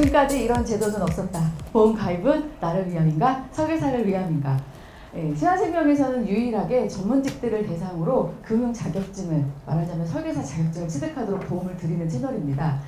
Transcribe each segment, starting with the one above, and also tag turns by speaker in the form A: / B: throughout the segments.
A: 지금까지 이런 제도는 없었다. 보험 가입은 나를 위함인가? 설계사를 위함인가? 예, 신한생명에서는 유일하게 전문직들을 대상으로 금융 자격증을 말하자면 설계사 자격증을 취득하도록 도움을 드리는 채널입니다.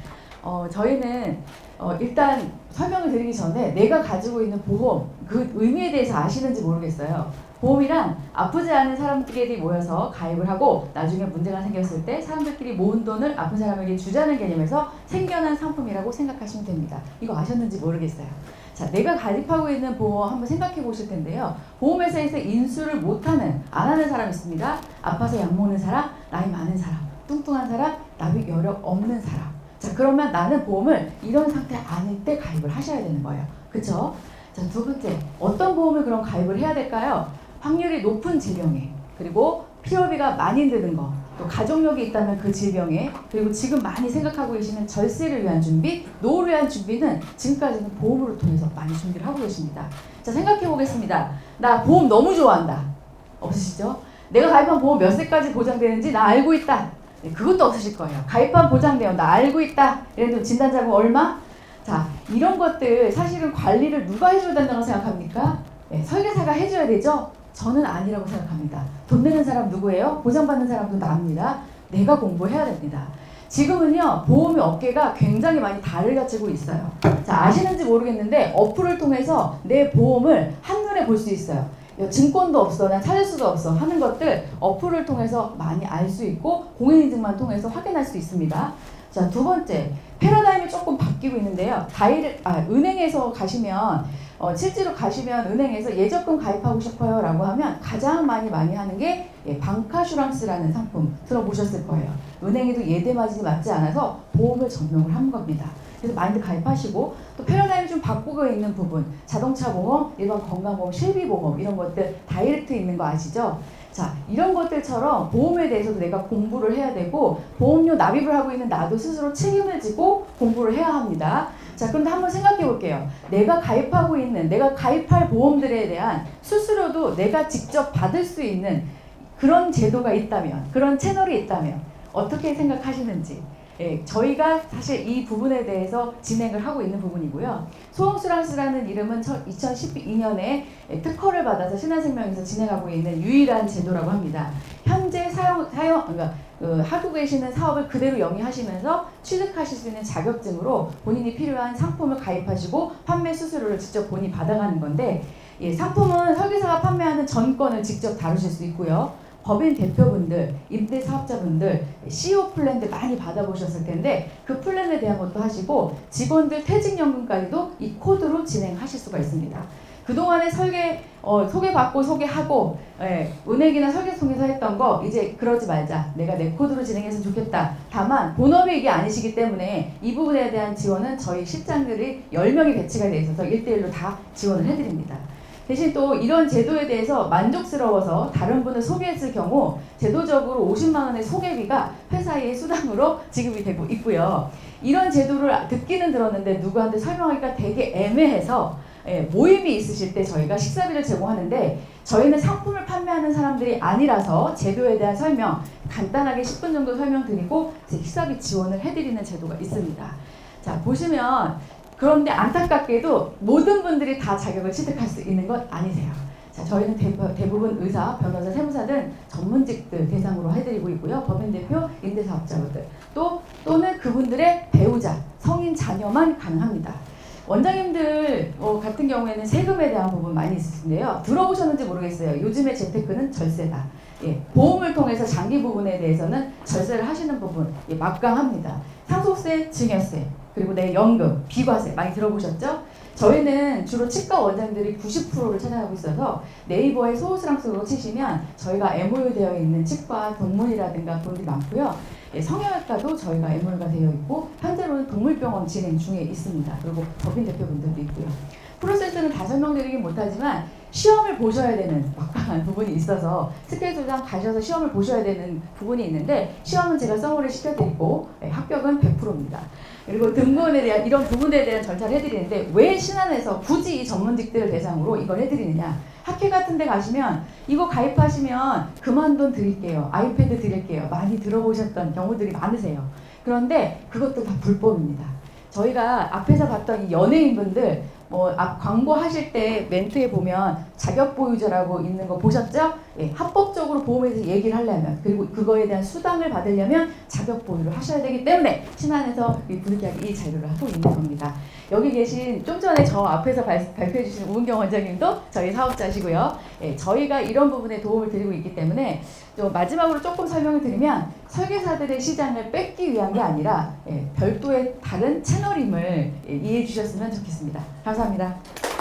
A: 어, 저희는 어, 일단 설명을 드리기 전에 내가 가지고 있는 보험 그 의미에 대해서 아시는지 모르겠어요. 보험이란 아프지 않은 사람들끼리 모여서 가입을 하고 나중에 문제가 생겼을 때 사람들끼리 모은 돈을 아픈 사람에게 주자는 개념에서 생겨난 상품이라고 생각하시면 됩니다. 이거 아셨는지 모르겠어요. 자, 내가 가입하고 있는 보험 한번 생각해 보실 텐데요. 보험회사에서 인수를 못하는, 안 하는 사람 있습니다. 아파서 약 먹는 사람, 나이 많은 사람, 뚱뚱한 사람, 납입 여력 없는 사람. 자, 그러면 나는 보험을 이런 상태 아닐 때 가입을 하셔야 되는 거예요. 그쵸? 자, 두 번째. 어떤 보험을 그럼 가입을 해야 될까요? 확률이 높은 질병에, 그리고 필요비가 많이 드는 거, 또 가족력이 있다면 그 질병에, 그리고 지금 많이 생각하고 계시는 절세를 위한 준비, 노후를 위한 준비는 지금까지는 보험으로 통해서 많이 준비를 하고 계십니다. 자, 생각해 보겠습니다. 나 보험 너무 좋아한다. 없으시죠? 내가 가입한 보험 몇 세까지 보장되는지 나 알고 있다. 네, 그것도 없으실 거예요. 가입한 보장 내용 나 알고 있다. 이런 진단자금 얼마? 자, 이런 것들 사실은 관리를 누가 해줘야 된다고 생각합니까? 네, 설계사가 해줘야 되죠? 저는 아니라고 생각합니다. 돈 내는 사람 누구예요? 보장받는 사람도 나입니다. 내가 공부해야 됩니다. 지금은요, 보험의 업계가 굉장히 많이 달라지고 있어요. 자, 아시는지 모르겠는데, 어플을 통해서 내 보험을 한눈에 볼 수 있어요. 야, 증권도 없어, 난 찾을 수도 없어 하는 것들 어플을 통해서 많이 알 수 있고, 공인인증만 통해서 확인할 수 있습니다. 자, 두 번째, 패러다임이 조금 바뀌고 있는데요. 다이렉, 아, 은행에서 가시면 어, 실제로 가시면 은행에서 예적금 가입하고 싶어요 라고 하면 가장 많이 많이 하는 게 예, 방카슈랑스라는 상품 들어보셨을 거예요. 은행에도 예대 마진이 맞지 않아서 보험을 전용을 한 겁니다. 그래서 많이들 가입하시고 또 패러다임이 좀 바꾸고 있는 부분 자동차 보험, 일반 건강보험, 실비보험 이런 것들 다이렉트 있는 거 아시죠? 자 이런 것들처럼 보험에 대해서도 내가 공부를 해야 되고 보험료 납입을 하고 있는 나도 스스로 책임을 지고 공부를 해야 합니다. 자, 그런데 한번 생각해 볼게요. 내가 가입하고 있는, 내가 가입할 보험들에 대한 수수료도 내가 직접 받을 수 있는 그런 제도가 있다면, 그런 채널이 있다면, 어떻게 생각하시는지. 예, 저희가 사실 이 부분에 대해서 진행을 하고 있는 부분이고요. 소홍수랑스라는 이름은 2012년에 특허를 받아서 신한생명에서 진행하고 있는 유일한 제도라고 합니다. 현재 사용, 사용, 그러니까 그 하고 계시는 사업을 그대로 영위하시면서 취득하실 수 있는 자격증으로 본인이 필요한 상품을 가입하시고 판매 수수료를 직접 본인이 받아가는 건데 예, 상품은 설계사가 판매하는 전권을 직접 다루실 수 있고요. 법인 대표분들, 임대 사업자분들, CEO 플랜들 많이 받아보셨을 텐데 그 플랜에 대한 것도 하시고 직원들 퇴직연금까지도 이 코드로 진행하실 수가 있습니다. 그동안에 설계 어, 소개받고 소개하고 예, 은행이나 설계 통해서 했던 거 이제 그러지 말자. 내가 내 코드로 진행했으면 좋겠다. 다만 본업이 이게 아니시기 때문에 이 부분에 대한 지원은 저희 실장들이 10명이 배치가 돼 있어서 1대1로 다 지원을 해드립니다. 대신 또 이런 제도에 대해서 만족스러워서 다른 분을 소개했을 경우 제도적으로 50만 원의 소개비가 회사의 수당으로 지급이 되고 있고요. 이런 제도를 듣기는 들었는데 누구한테 설명하기가 되게 애매해서 예, 모임이 있으실 때 저희가 식사비를 제공하는데 저희는 상품을 판매하는 사람들이 아니라서 제도에 대한 설명 간단하게 10분 정도 설명드리고 식사비 지원을 해드리는 제도가 있습니다. 자 보시면 그런데 안타깝게도 모든 분들이 다 자격을 취득할 수 있는 것 아니세요. 자, 저희는 대부 분 의사, 변호사, 세무사 등 전문직들 대상으로 해드리고 있고요. 법인 대표, 임대사업자분들 또 또는 그분들의 배우자, 성인 자녀만 가능합니다. 원장님들 어, 같은 경우에는 세금에 대한 부분 많이 있으신데요. 들어보셨는지 모르겠어요. 요즘에 재테크는 절세다. 예, 보험을 통해서 장기 부분에 대해서는 절세를 하시는 부분 예, 막강합니다. 상속세, 증여세, 그리고 내 연금, 비과세 많이 들어보셨죠? 저희는 주로 치과 원장들이 90%를 찾아가고 있어서 네이버에 소호스랑스로 치시면 저희가 MOU 되어 있는 치과 동문이라든가 그런 많고요. 예, 성형외과도 저희가 MOU가 되어 있고 현재로는 동물병원 진행 중에 있습니다. 그리고 법인 대표분들도 있고요. 프로세스는 다 설명드리긴 못하지만 시험을 보셔야 되는 막강한 부분이 있어서 스케줄장 가셔서 시험을 보셔야 되는 부분이 있는데 시험은 제가 서머를 시켜드리고 네, 합격은 100% 입니다. 그리고 등본에 대한 이런 부분에 대한 절차를 해드리는데 왜 신안에서 굳이 이 전문직들을 대상으로 이걸 해드리느냐. 학회 같은 데 가시면 이거 가입하시면 그만 돈 드릴게요. 아이패드 드릴게요. 많이 들어보셨던 경우들이 많으세요. 그런데 그것도 다 불법입니다. 저희가 앞에서 봤던 이 연예인분들 뭐앞 광고 하실 때 멘트에 보면 자격 보유자라고 있는 거 보셨죠? 예, 합법적으로 보험에 대해서 얘기를 하려면 그리고 그거에 대한 수당을 받으려면 자격 보유를 하셔야 되기 때문에 신안에서 이 불쾌하게 이 자료를 하고 있는 겁니다. 여기 계신 좀 전에 저 앞에서 발, 발표해 주신 우은경 원장님도 저희 사업자시고요. 예, 저희가 이런 부분에 도움을 드리고 있기 때문에 또 마지막으로 조금 설명을 드리면 설계사들의 시장을 뺏기 위한 게 아니라 예, 별도의 다른 채널임을 예, 이해해 주셨으면 좋겠습니다. 감사합니다.